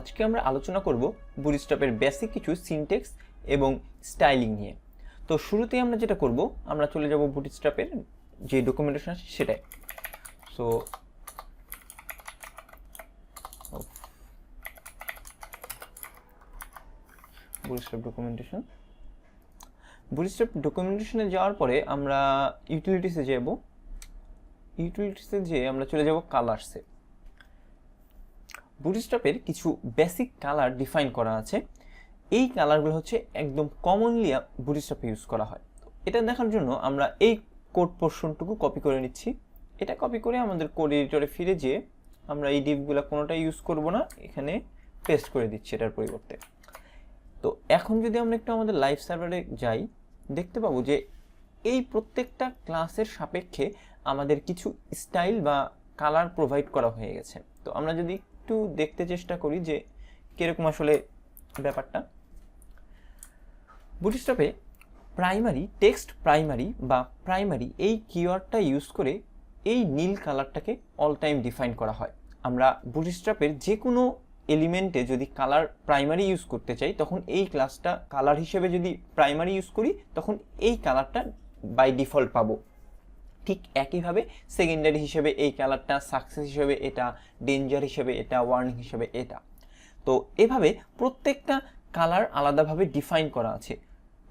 আজকে আমরা আলোচনা করব বুটস্ট্র্যাপের বেসিক কিছু সিনটেক্স এবং স্টাইলিং নিয়ে। তো শুরুতেই আমরা যেটা করব, আমরা চলে যাব বুটস্ট্র্যাপের যে ডকুমেন্টেশন আছে সেটাই সো বুটস্ট্র্যাপ ডকুমেন্টেশন বুটস্ট্র্যাপ ডকুমেন্টেশনে যাওয়ার পরে আমরা ইউটিলিটিসে যাব। ইউটিলিটিসে যেয়ে আমরা চলে যাব কালার্সে বুটস্ট্র্যাপের কিছু বেসিক কালার ডিফাইন করা আছে। এই কালারগুলো হচ্ছে একদম কমনলি বুটস্ট্র্যাপে ইউজ করা হয়। এটা দেখার জন্য আমরা এই কোড পোর্শনটুকু কপি করে নিচ্ছি। এটা কপি করে আমাদের কোড এডিটরে ফিরে যেয়ে আমরা এই ডিপগুলো কোনোটাই ইউজ করব না, এখানে পেস্ট করে দিচ্ছি এটার পরিবর্তে। তো এখন যদি আমরা একটু আমাদের লাইভ সার্ভারে যাই, দেখতে পাবো যে এই প্রত্যেকটা ক্লাসের সাপেক্ষে আমাদের কিছু স্টাইল বা কালার প্রোভাইড করা হয়ে গেছে। তো আমরা যদি একটু দেখতে চেষ্টা করি যে কীরকম আসলে ব্যাপারটা। বুটস্ট্র্যাপে প্রাইমারি টেক্সট প্রাইমারি বা প্রাইমারি এই কিওয়ার্ডটা ইউজ করে এই নীল কালারটাকে অল টাইম ডিফাইন করা হয়। আমরা বুটস্ট্র্যাপের যে কোনো এলিমেন্টে যদি কালার প্রাইমারি ইউজ করতে চাই, তখন এই ক্লাসটা কালার হিসেবে যদি প্রাইমারি ইউজ করি, তখন এই কালারটা বাই ডিফল্ট পাবো। ঠিক একইভাবে সেকেন্ডারি হিসেবে এই কালারটা সাকসেস হিসেবে, এটা ডেঞ্জার হিসেবে, এটা ওয়ার্নিং হিসেবে, এটা। তো এভাবে প্রত্যেকটা কালার আলাদাভাবে ডিফাইন করা আছে।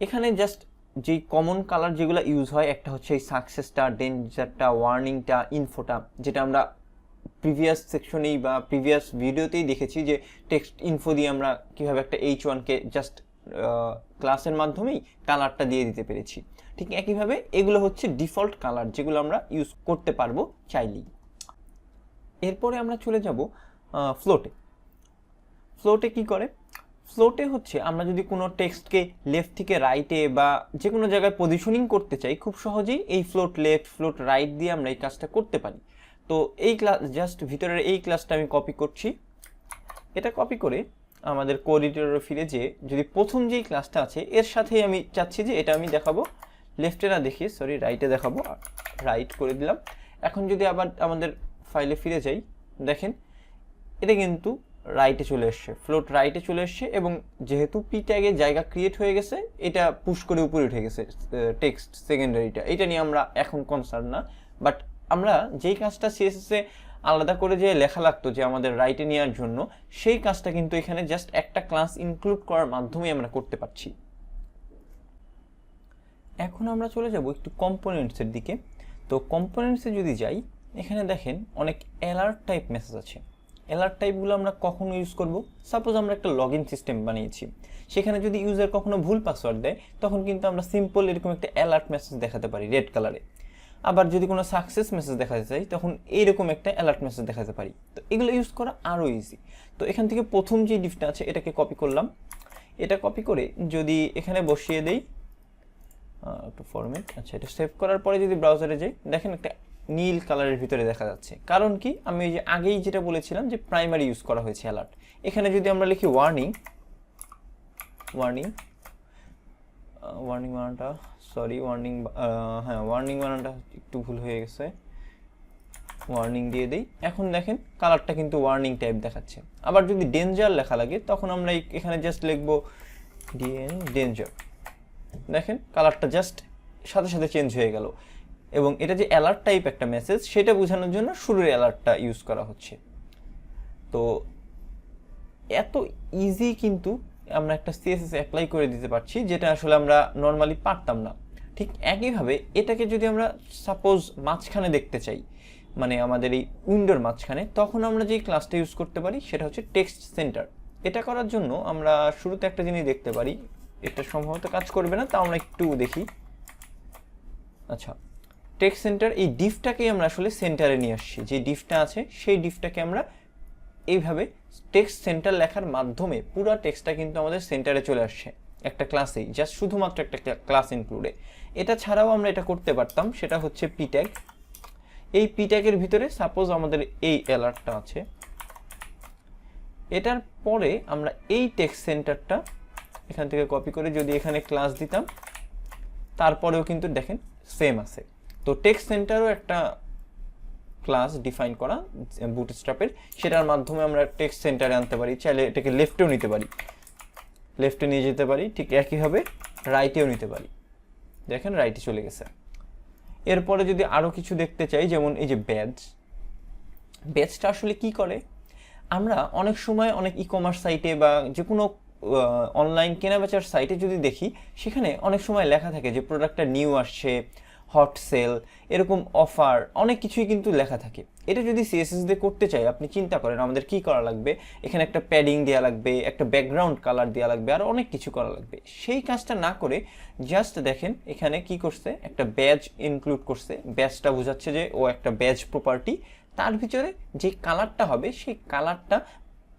এখানে জাস্ট যেই কমন কালার যেগুলো ইউজ হয়, একটা হচ্ছে এই সাকসেসটা ডেঞ্জারটা ওয়ার্নিংটা ইনফোটা যেটা আমরা প্রিভিয়াস সেকশনেই বা প্রিভিয়াস ভিডিওতেই দেখেছি যে টেক্সট ইনফো দিয়ে আমরা কীভাবে একটা এইচ ওয়ানকে জাস্ট ক্লাসের মাধ্যমেই কালারটা দিয়ে দিতে পেরেছি। ঠিক একইভাবে এগুলো হচ্ছে ডিফল্ট কালার যেগুলো আমরা ইউজ করতে পারব চাইলেই। এরপরে আমরা চলে যাব ফ্লোটে ফ্লোটে কি করে? ফ্লোটে হচ্ছে আমরা যদি কোনো টেক্সটকে লেফট থেকে রাইটে বা যে কোনো জায়গায় পজিশনিং করতে চাই, খুব সহজেই এই ফ্লোট লেফট ফ্লোট রাইট দিয়ে আমরা এই কাজটা করতে পারি। তো এই ক্লাস জাস্ট ভিতরের এই ক্লাসটা আমি কপি করছি। এটা কপি করে আমাদের কোডিটরে ফিরে যেয়ে যদি প্রথম যেই ক্লাসটা আছে, এর সাথেই আমি চাচ্ছি যে এটা আমি দেখাবো। লেফটে না দেখিয়ে সরি রাইটে দেখাবো। রাইট করে দিলাম। এখন যদি আবার আমাদের ফাইলে ফিরে যাই, দেখেন, এটা কিন্তু রাইটে চলে এসছে ফ্লোট রাইটে চলে এসছে এবং যেহেতু পি ট্যাগে জায়গা ক্রিয়েট হয়ে গেছে, এটা পুশ করে উপরে উঠে গেছে টেক্সট সেকেন্ডারিটা এটা নিয়ে আমরা এখন কনসার্ন না। বাট আমরা যেই কাজটা সিএসএসে আলাদা করে যে লেখা লাগতো যে আমাদের রাইটে নেওয়ার জন্য, সেই কাজটা কিন্তু এখানে জাস্ট একটা ক্লাস ইনক্লুড করার মাধ্যমে আমরা করতে পারছি। এখন আমরা চলে যাব একটু কম্পোনেন্টসের দিকে। তো কম্পোনেন্টসে যদি যাই, এখানে দেখেন অনেক অ্যালার্ট টাইপ মেসেজ আছে। অ্যালার্ট টাইপগুলো আমরা কখন ইউজ করব? সাপোজ আমরা একটা লগ ইন সিস্টেম বানিয়েছি। সেখানে যদি ইউজার কখনো ভুল পাসওয়ার্ড দেয়, তখন কিন্তু আমরা সিম্পল এরকম একটা অ্যালার্ট মেসেজ দেখাতে পারি রেড কালারে আবার যদি কোনো সাকসেস মেসেজ দেখাতে চাই, তখন এইরকম একটা অ্যালার্ট মেসেজ দেখাতে পারি। তো এগুলো ইউজ করা আরও ইজি তো এখান থেকে প্রথম যে ডিফটা আছে, এটাকে কপি করলাম। এটা কপি করে যদি এখানে বসিয়ে দেই একটু ফরম্যাট আচ্ছা এটা সেভ করার পরে যদি ব্রাউজারে যাই, দেখেন একটা নীল কালারের ভিতরে দেখা যাচ্ছে। কারণ কি? আমি ওই যে আগেই যেটা বলেছিলাম যে প্রাইমারি ইউজ করা হয়েছে অ্যালার্ট এখানে যদি আমরা লিখি ওয়ার্নিং ওয়ার্নিং ওয়ার্নিং বানানটা সরি ওয়ার্নিং হ্যাঁ ওয়ার্নিং বানানটা একটু ভুল হয়ে গেছে। ওয়ার্নিং দিয়ে দিই। এখন দেখেন কালারটা কিন্তু ওয়ার্নিং টাইপ দেখাচ্ছে। আবার যদি ডেঞ্জার লেখা লাগে, তখন আমরা এখানে জাস্ট লিখব ডিএন ডেঞ্জার দেখেন কালারটা জাস্ট সাথে সাথে চেঞ্জ হয়ে গেল। এবং এটা যে অ্যালার্ট টাইপ একটা মেসেজ সেটা বোঝানোর জন্য শুরুর অ্যালার্টটা ইউজ করা হচ্ছে। তো এত ইজি কিন্তু আমরা একটা সিএসএস অ্যাপ্লাই করে দিতে পারছি, যেটা আসলে আমরা নর্মালি পারতাম না। ঠিক একইভাবে এটাকে যদি আমরা সাপোজ মাঝখানে দেখতে চাই মানে আমাদের এই উইন্ডোর মাঝখানে, তখন আমরা যেই ক্লাসটা ইউজ করতে পারি সেটা হচ্ছে টেক্সট সেন্টার এটা করার জন্য আমরা শুরুতে একটা জিনিস দেখতে পারি, এটা সম্ভবত কাজ করবে না তা আমরা একটু দেখি। আচ্ছা টেক্সট সেন্টার এই ডিফটাকেই আমরা আসলে সেন্টারে নিয়ে আসছি। যে ডিফটা আছে, সেই ডিফটাকে আমরা এইভাবে টেক্সট সেন্টার লেখার মাধ্যমে পুরো টেক্সটটা কিন্তু আমাদের সেন্টারে চলে আসছে একটা ক্লাসেই জাস্ট শুধুমাত্র একটা ক্লাস ইনক্লুডে এটা ছাড়াও আমরা এটা করতে পারতাম, সেটা হচ্ছে পিট্যাগ এই পিট্যাগের ভিতরে সাপোজ আমাদের এই অ্যালার্টটা আছে। এটার পরে আমরা এই টেক্সট সেন্টারটা এখান থেকে কপি করে যদি এখানে ক্লাস দিতাম, তারপরেও কিন্তু দেখেন সেম আছে। তো টেক্সট সেন্টারও একটা ক্লাস ডিফাইন করা বুটস্ট্র্যাপের সেটার মাধ্যমে আমরা টেক্সট সেন্টারে আনতে পারি, চাইলে এটাকে লেফটেও নিতে পারি। লেফটে নিয়ে যেতে পারি, ঠিক একইভাবে রাইটেও নিতে পারি। দেখেন রাইটে চলে গেছে। এরপরে যদি আরও কিছু দেখতে চাই, যেমন এই যে ব্যাজ ব্যাজটা আসলে কি করে? আমরা অনেক সময় অনেক ই কমার্স সাইটে বা যে কোনো অনলাইন কেনাবেচার সাইটে যদি দেখি, সেখানে অনেক সময় লেখা থাকে যে প্রোডাক্টটা নিউ আসছে হট সেল এরকম অফার অনেক কিছুই কিন্তু লেখা থাকে। এটা যদি সিএসএস দিয়ে করতে চাই, আপনি চিন্তা করেন আমাদের কি করা লাগবে? এখানে একটা প্যাডিং দেওয়া লাগবে, একটা ব্যাকগ্রাউন্ড কালার দেওয়া লাগবে, আর অনেক কিছু করা লাগবে। সেই কাজটা না করে জাস্ট দেখেন এখানে কি করছে? একটা ব্যাজ ইনক্লুড করছে। ব্যাজটা বোঝাচ্ছে যে ও একটা ব্যাজ প্রপার্টি তার ভিতরে যে কালারটা হবে, সেই কালারটা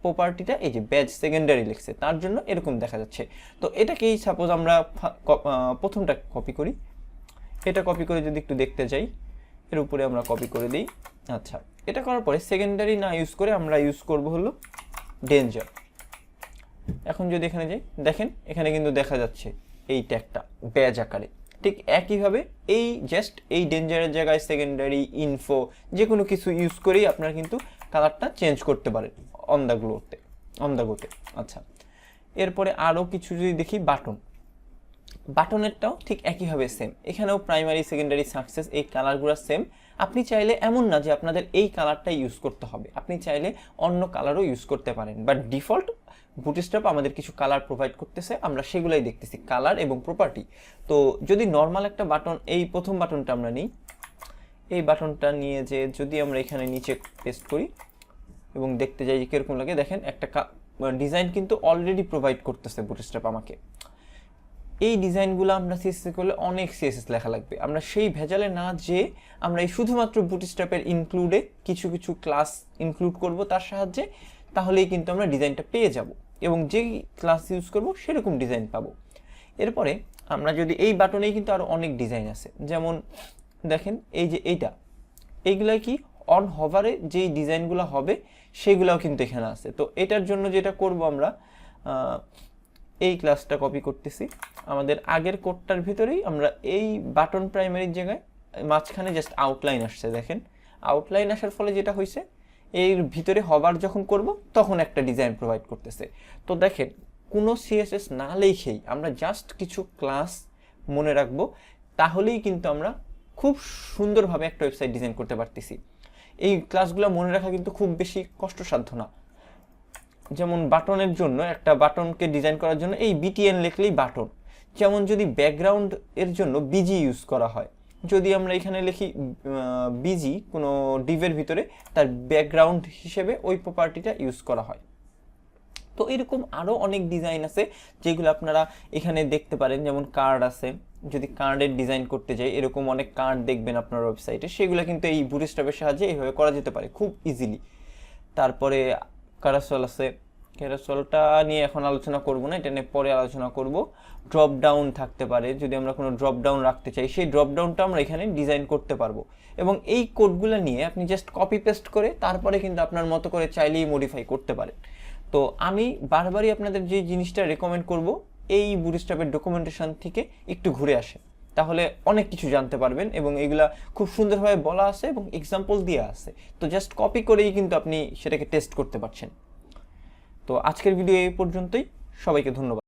প্রপার্টিটা এই যে ব্যাজ সেকেন্ডারি লিখছে। তার জন্য এরকম দেখা যাচ্ছে। তো এটাকেই সাপোজ আমরা প্রথমটা কপি করি। এটা কপি করে যদি একটু দেখতে চাই এর উপরে আমরা কপি করে দিই। আচ্ছা এটা করার পরে সেকেন্ডারি না ইউজ করে আমরা ইউজ করব হলো ডেঞ্জার এখন যদি এখানে যাই, দেখেন এখানে কিন্তু দেখা যাচ্ছে এই ট্যাগটা ব্যাজ আকারে। ঠিক একইভাবে এই জাস্ট এই ডেঞ্জারের জায়গায় সেকেন্ডারি ইনফো যে কোনো কিছু ইউজ করেই আপনারা কিন্তু কালারটা চেঞ্জ করতে পারেন অন দ্য গ্লোতে অন দ্য গোতে আচ্ছা এরপরে আরও কিছু যদি দেখি বাটন বাটনেরটাও ঠিক একইভাবে সেম এখানেও প্রাইমারি সেকেন্ডারি সাকসেস এই কালারগুলো সেম আপনি চাইলে এমন না যে আপনাদের এই কালারটাই ইউজ করতে হবে। আপনি চাইলে অন্য কালারও ইউজ করতে পারেন। বাট ডিফল্ট বুটিস্ট্রাপ আমাদের কিছু কালার প্রোভাইড করতেছে। আমরা সেগুলাই দেখতেছি কালার এবং প্রপার্টি তো যদি নর্মাল একটা বাটন এই প্রথম বাটনটা আমরা নিই। এই বাটনটা নিয়ে যে যদি আমরা এখানে নিচে পেস্ট করি এবং দেখতে যাই যে কীরকম লাগে, দেখেন একটা ডিজাইন কিন্তু অলরেডি প্রোভাইড করতেছে বুটিস্ট্রাপ আমাকে। এই ডিজাইনগুলো আমরা সিএসএস করলে অনেক সিএসএস লেখা লাগবে। আমরা সেই ভেজালে না যে আমরা এই শুধুমাত্র বুটিস্ট্র্যাপের ইনক্লুডে কিছু কিছু ক্লাস ইনক্লুড করব তার সাহায্যে, তাহলেই কিন্তু আমরা ডিজাইনটা পেয়ে যাব এবং যেই ক্লাস ইউজ করব সেরকম ডিজাইন পাবো। এরপরে আমরা যদি এই বাটনেই কিন্তু আরও অনেক ডিজাইন আছে। যেমন দেখেন, এই যে এইটা, এইগুলা কি অন হভারে যেই ডিজাইনগুলো হবে, সেগুলোও কিন্তু এখানে আছে। তো এটার জন্য যেটা করব আমরা এই ক্লাসটা কপি করতেছি। আমাদের আগের কোডটার ভিতরেই আমরা এই বাটন প্রাইমারির জায়গায়, মাঝখানে জাস্ট আউটলাইন আসছে, দেখেন। আউটলাইন আসার ফলে যেটা হয়েছে এর ভিতরে হবার যখন করব, তখন একটা ডিজাইন প্রোভাইড করতেছে। তো দেখেন, কোনো সিএসএস না লিখেই আমরা জাস্ট কিছু ক্লাস মনে রাখব, তাহলেই কিন্তু আমরা খুব সুন্দরভাবে একটা ওয়েবসাইট ডিজাইন করতে পারতেছি। এই ক্লাসগুলো মনে রাখা কিন্তু খুব বেশি কষ্টসাধ্য না। যেমন বাটনের জন্য, একটা বাটনকে ডিজাইন করার জন্য এই বিটিএন লিখলেই বাটন। যেমন যদি ব্যাকগ্রাউন্ড এর জন্য বিজি ইউজ করা হয়। যদি আমরা এখানে লিখি বিজি কোনো ডিভের ভিতরে, তার ব্যাকগ্রাউন্ড হিসেবে ওই প্রপার্টিটা ইউজ করা হয়। তো এরকম আরও অনেক ডিজাইন আছে, যেগুলো আপনারা এখানে দেখতে পারেন। যেমন কার্ড আছে, যদি কার্ডের ডিজাইন করতে যাই, এরকম অনেক কার্ড দেখবেন আপনার ওয়েবসাইটে সেগুলো কিন্তু এই বুটস্ট্র্যাপের সাহায্যে এইভাবে করা যেতে পারে, খুব ইজিলি তারপরে ক্যারাসল আছে। ক্যারাসলটা নিয়ে এখন আলোচনা করব না, এটা নিয়ে পরে আলোচনা করব। ড্রপ ডাউন থাকতে পারে, যদি আমরা কোনো ড্রপ ডাউন রাখতে চাই, সেই ড্রপ ডাউনটা আমরা এখানে ডিজাইন করতে পারব। এবং এই কোডগুলো নিয়ে আপনি জাস্ট কপি পেস্ট করে তারপরে কিন্তু আপনার মতো করে চাইলেই মডিফাই করতে পারেন। তো আমি বারবারই আপনাদের যে জিনিসটা রেকমেন্ড করব, এই বুটস্ট্র্যাপের ডকুমেন্টেশন থেকে একটু ঘুরে আসে তাহলে অনেক কিছু জানতে পারবেন এবং এগুলা খুব সুন্দরভাবে বলা আছে এবং এক্সাম্পল দিয়ে আছে। তো জাস্ট কপি করেই কিন্তু আপনি সেটাকে টেস্ট করতে পারছেন। তো আজকের ভিডিও এই পর্যন্তই। সবাইকে ধন্যবাদ।